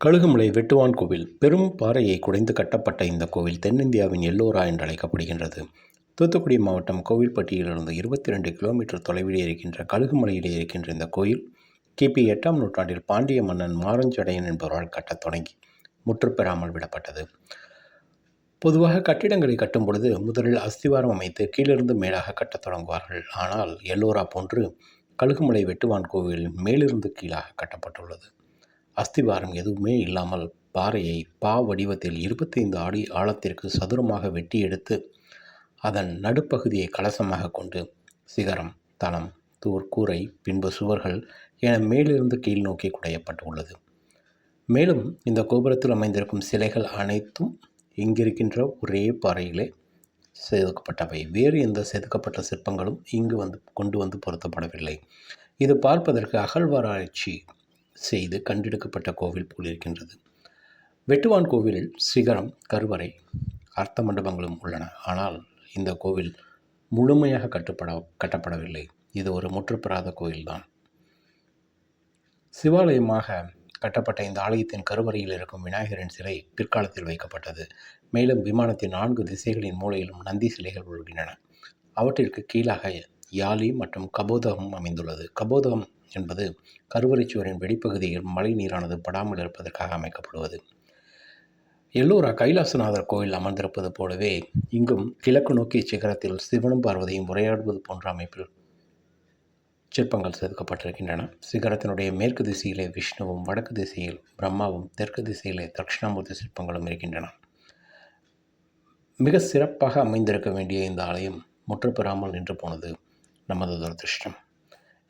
கழுகுமலை வெட்டுவான் கோவில் பெரும் பாறையை குடைந்து கட்டப்பட்ட இந்த கோவில் தென்னிந்தியாவின் எல்லோரா என்று அழைக்கப்படுகின்றது தூத்துக்குடி மாவட்டம் கோவில்பட்டியிலிருந்து இருபத்தி ரெண்டு கிலோமீட்டர் தொலைவிலே இருக்கின்ற கழுகுமலையிலே இருக்கின்ற இந்த கோயில் கிபி எட்டாம் நூற்றாண்டில் பாண்டிய மன்னன் மாரஞ்சடையன் என்பவரால் கட்டத் தொடங்கி முற்றுப்பெறாமல் விடப்பட்டது. பொதுவாக கட்டிடங்களை கட்டும் பொழுது முதலில் அஸ்திவாரம் அமைத்து கீழிருந்து மேலாக கட்டத் தொடங்குவார்கள். ஆனால் எல்லோரா போன்று கழுகுமலை வெட்டுவான் கோவில் மேலிருந்து கீழாக கட்டப்பட்டுள்ளது. அஸ்திவாரம் எதுவுமே இல்லாமல் பாறையை பா வடிவத்தில் இருபத்தைந்து அடி ஆழத்திற்கு சதுரமாக வெட்டி எடுத்து அதன் நடுப்பகுதியை கலசமாக கொண்டு சிகரம் தளம் தூர் கூரை பின்பு சுவர்கள் என மேலிருந்து கீழ் நோக்கி குடையப்பட்டுள்ளது. மேலும் இந்த கோபுரத்தில் அமைந்திருக்கும் சிலைகள் அனைத்தும் இங்கிருக்கின்ற ஒரே பாறையிலே செதுக்கப்பட்டவை. வேறு எந்த செதுக்கப்பட்ட சிற்பங்களும் இங்கு வந்து கொண்டு வந்து பொருத்தப்படவில்லை. இது பார்ப்பதற்கு அகழ்வாராய்ச்சி செய்து கண்டெடுக்கப்பட்ட கோவில் போல் இருக்கின்றது. வெட்டுவான் கோவிலில் சிகரம் கருவறை அர்த்த மண்டபங்களும் உள்ளன. ஆனால் இந்த கோவில் முழுமையாக கட்டுப்பட கட்டப்படவில்லை. இது ஒரு முற்றுப்பெறாத கோயில்தான். சிவாலயமாக கட்டப்பட்ட இந்த ஆலயத்தின் கருவறையில் இருக்கும் விநாயகரின் சிலை பிற்காலத்தில் வைக்கப்பட்டது. மேலும் விமானத்தின் நான்கு திசைகளின் மூலையிலும் நந்தி சிலைகள் உள்ளன அவற்றிற்கு கீழாக யாலி மற்றும் கபோதகம் அமைந்துள்ளது. கபோதகம் என்பது கருவறை சுவரின் வெளிப்பகுதியில் மழை நீரானது படாமல் இருப்பதற்காக அமைக்கப்படுவது. எல்லோரா கைலாசநாதர் கோயில் அமர்ந்திருப்பது போலவே இங்கும் கிழக்கு நோக்கிய சிகரத்தில் சிவனும் பார்வதியும் உரையாடுவது போன்ற அமைப்பில் சிற்பங்கள் செதுக்கப்பட்டிருக்கின்றன. சிகரத்தினுடைய மேற்கு திசையிலே விஷ்ணுவும் வடக்கு திசையில் பிரம்மாவும் தெற்கு திசையிலே தட்சிணாமூர்த்தி சிற்பங்களும் இருக்கின்றன. மிக சிறப்பாக அமைந்திருக்க வேண்டிய இந்த ஆலயம் முற்றுப்பெறாமல் நின்று போனது. நமது துரதிருஷ்டம்.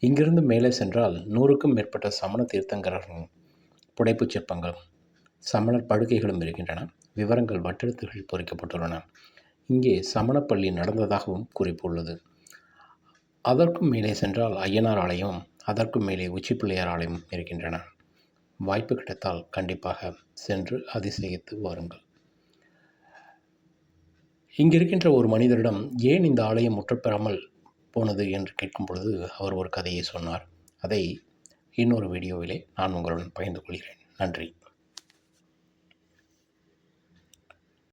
இங்கிருந்து மேலே சென்றால் நூறுக்கும் மேற்பட்ட சமண தீர்த்தங்கரர்களும் புடைப்புச் சிற்பங்களும் சமணர் படுகைகளும் இருக்கின்றன. விவரங்கள் வட்டெழுத்துகள் பொறிக்கப்பட்டுள்ளன. இங்கே சமணப்பள்ளி நடந்ததாகவும் குறிப்பு உள்ளது. அதற்கும் மேலே சென்றால் ஐயனார் ஆலயமும் அதற்கும் மேலே உச்சி பிள்ளையார் ஆலயமும் இருக்கின்றன. வாய்ப்பு கிடைத்தால் கண்டிப்பாக சென்று அதிசயித்து வாருங்கள். இங்கிருக்கின்ற ஒரு மனிதரிடம் ஏன் இந்த ஆலயம் முற்றப்பெறாமல் போனது என்று கேட்கும் பொழுது அவர் ஒரு கதையை சொன்னார். அதை இன்னொரு வீடியோவிலே நான் உங்களுடன் பகிர்ந்து கொள்கிறேன். நன்றி.